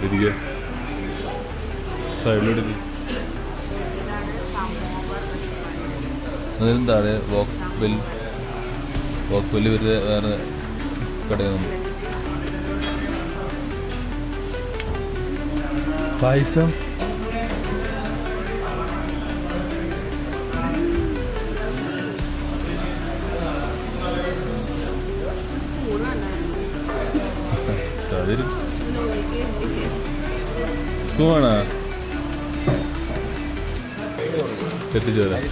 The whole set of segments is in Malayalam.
ഇവിടെ ഇരിക്കുക സൈഡിലോട്ട് സമോവർ റെസ്റ്റോറന്റ് താഴെ വോക്ക് ബിൽ വോക്ക് ബെല്ല് വരുന്ന വേറെ കടയാണ്. പായസം. സ്പൂൺ വേണോ തരാം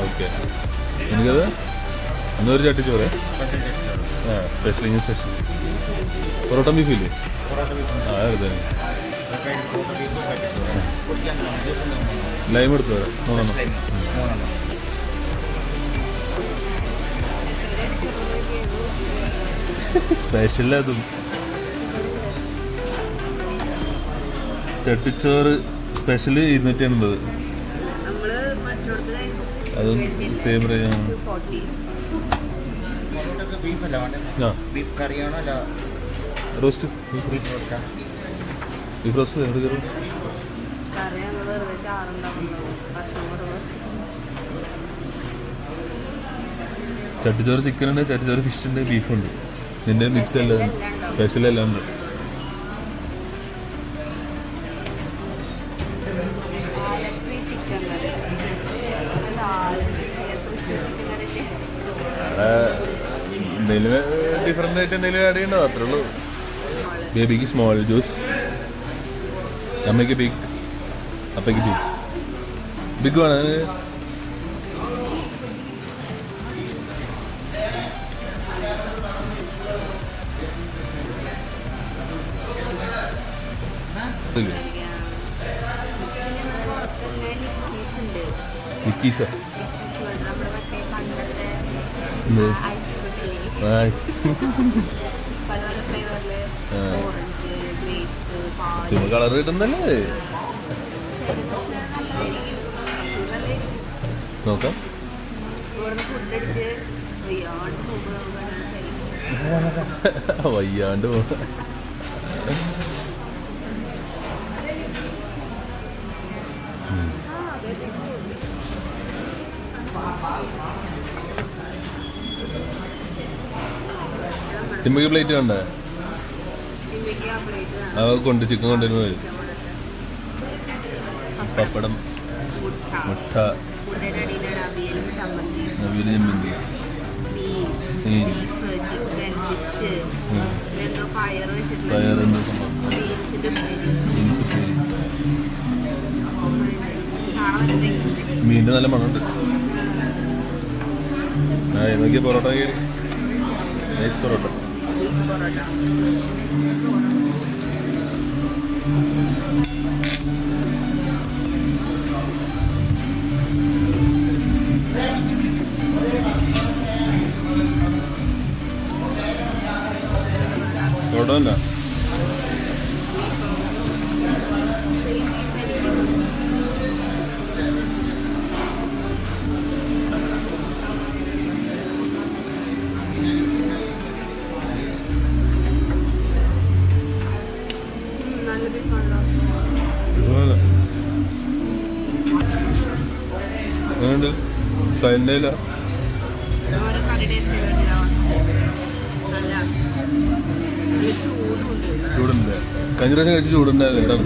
ഓക്കെ. എനിക്കത് അന്നൊരു ചട്ടിച്ചോറ്. ആ സ്പെഷ്യൽ ഇനി സ്പെഷ്യൽ പൊറോട്ട ബീഫ് ഇല്ലേ? ആ അത് ലൈം എടുത്തു? തരാം മൂന്നെണ്ണം സ്പെഷ്യൽ അതും. ചട്ടിച്ചോറ് സ്പെഷ്യൽ ഇരുന്നൂറ്റി എൺപത് അതും സെയിം പൊറോട്ടക്ക് ബീഫ് കറിയാണോ അല്ല? റോസ്റ്റ് ബീഫ് റോസ്റ്റ് റോസ്റ്റാ ബീഫ് കറി ചട്ടിച്ചോറ് ചിക്കൻ ഉണ്ട് ചട്ടിച്ചോറ് ഫിഷ് ഉണ്ട് ബീഫ് ഉണ്ട്. നിന്റെ മിക്സ് എല്ലാം എല്ലാം സ്പെഷ്യൽ എല്ലാം ഉണ്ട്. എന്തെങ്കിലും ഡിഫറെന്റ് ആയിട്ട് എന്തെങ്കിലും ആഡ് ചെയ്യണ്ടോ അത്രേ ഉള്ളൂ ബേബിക്ക് സ്മോൾ ജ്യൂസ് അമ്മയ്ക്ക് ബിഗ് അപ്പയ്ക്ക് ബിഗ് ബിഗ് വേണം അതിന് കളർ കിട്ടുന്നല്ലേ? നോക്കാം. വയ്യാണ്ട് പോ- അതെ പ്ലേറ്റ് വേണ്ടേ? അത് കൊണ്ട് ചിക്കൻ കൊണ്ടുവരുന്നത് പപ്പടം മുട്ട കാണാൻ നല്ല മണമുണ്ട്. ആ നോക്കിയ പൊറോട്ട കയറി. നൈസ് പൊറോട്ട. പൊറോട്ട എങ്ങനെയുണ്ട് ക്ലൈന്റെ ഇല്ല ചൂടുണ്ട്. കഴിഞ്ഞ പ്രാവശ്യം കഴിച്ച് ചൂടുണ്ടായിരുന്നു എന്താ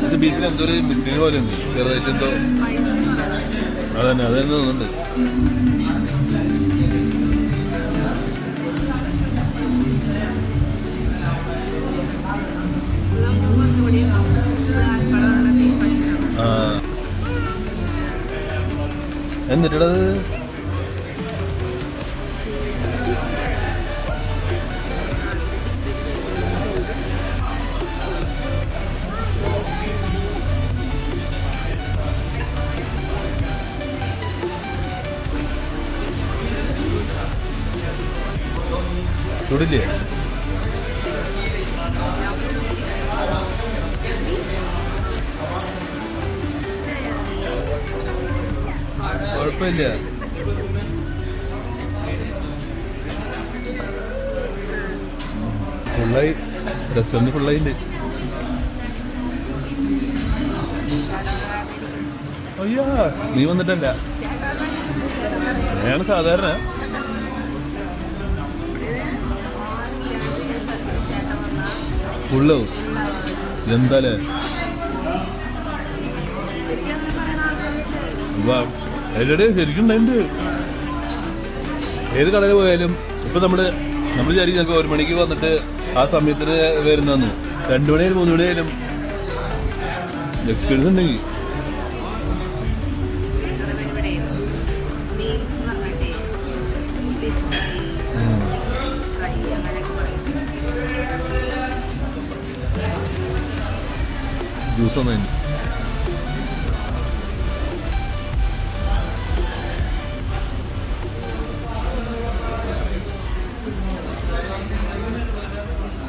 പക്ഷെ ബീഫിൽ എന്തോ ഒരു മിസ്സിങ് പോലെ ഉണ്ട്. ചെറുതായിട്ട് എന്തോ അതന്നെ അതന്നെ തോന്നുന്നുണ്ട്. ഇത് ചൂടില്ലേ? കുഴപ്പമില്ല. ഫുള്ളായി റെസ്റ്റോറന്റ് ഫുള്ളായില്ലേ അയ്യാ നീ വന്നിട്ടല്ല. ഞാൻ സാധാരണ. ഫുള്ളാവും എന്താലേ ശരിക്കും ഏത് കടയിൽ പോയാലും ഇപ്പൊ നമ്മൾ നമ്മൾ വിചാരിക്കും ചിലപ്പോൾ ഒരു മണിക്ക് വന്നിട്ട് ആ സമയത്തിന് വരുന്നു രണ്ടു മണിയായാലും മൂന്ന് മണിയായാലും എക്സ്പീരിയൻസ് ഉണ്ടെങ്കിൽ. ജ്യൂസ് ഒന്നും